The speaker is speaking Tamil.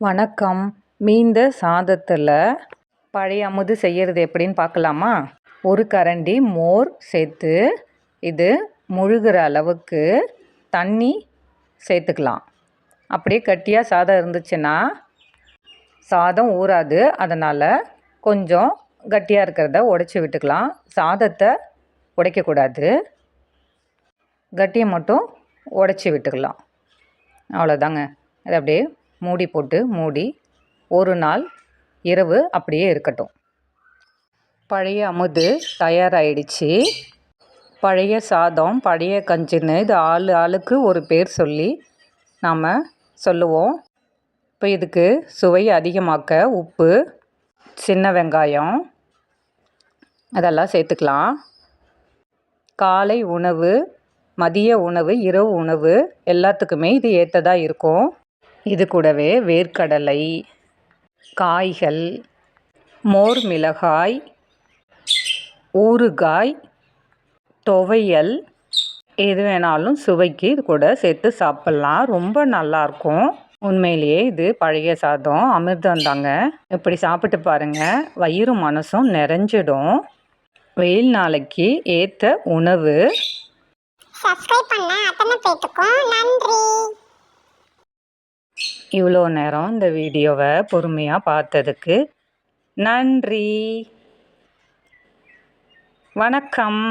வணக்கம். மீந்த சாதத்தில் பழைய அமுது செய்கிறது எப்படின்னு பார்க்கலாமா? ஒரு கரண்டி மோர் சேர்த்து இது முழுகிற அளவுக்கு தண்ணி சேர்த்துக்கலாம். அப்படியே கட்டியாக சாதம் இருந்துச்சுன்னா சாதம் ஊறாது. அதனால் கொஞ்சம் கட்டியாக இருக்கிறத உடச்சி விட்டுக்கலாம். சாதத்தை உடைக்கக்கூடாது. கட்டியை மட்டும் உடச்சி விட்டுக்கலாம். அவ்வளோதாங்க அது அப்படியே மூடி போட்டு மூடி ஒரு நாள் இரவு அப்படியே இருக்கட்டும். பழைய அமுது தயாராகிடுச்சு பழைய சாதம் பழைய கஞ்சின்னு இது ஆள் ஆளுக்கு ஒரு பேர் சொல்லி நாம் சொல்லுவோம். இப்போ இதுக்கு சுவை அதிகமாக்க உப்பு சின்ன வெங்காயம் அதெல்லாம் சேர்த்துக்கலாம். காலை உணவு மதிய உணவு இரவு உணவு எல்லாத்துக்குமே இது ஏற்றதாக இருக்கும். இது கூடவே வேர்க்கடலை காய்கள் மோர் மிளகாய் ஊறுகாய் துவையல் எது வேணாலும் சுவைக்கு இது கூட சேர்த்து சாப்பிட்லாம். ரொம்ப நல்லாயிருக்கும். உண்மையிலேயே இது பழைய சாதம் அமிர்தம் தாங்க. இப்படி சாப்பிட்டு பாருங்கள் வயிறு மனசும் நிறைஞ்சிடும். வெயில் நாளைக்கு ஏற்ற உணவு. சப்ஸ்கிரைப் பண்ண அத்தனை பேத்துக்கும் நன்றி. இவ்வளோ நேரம் இந்த வீடியோவை பொறுமையாக பார்த்ததுக்கு நன்றி. வணக்கம்.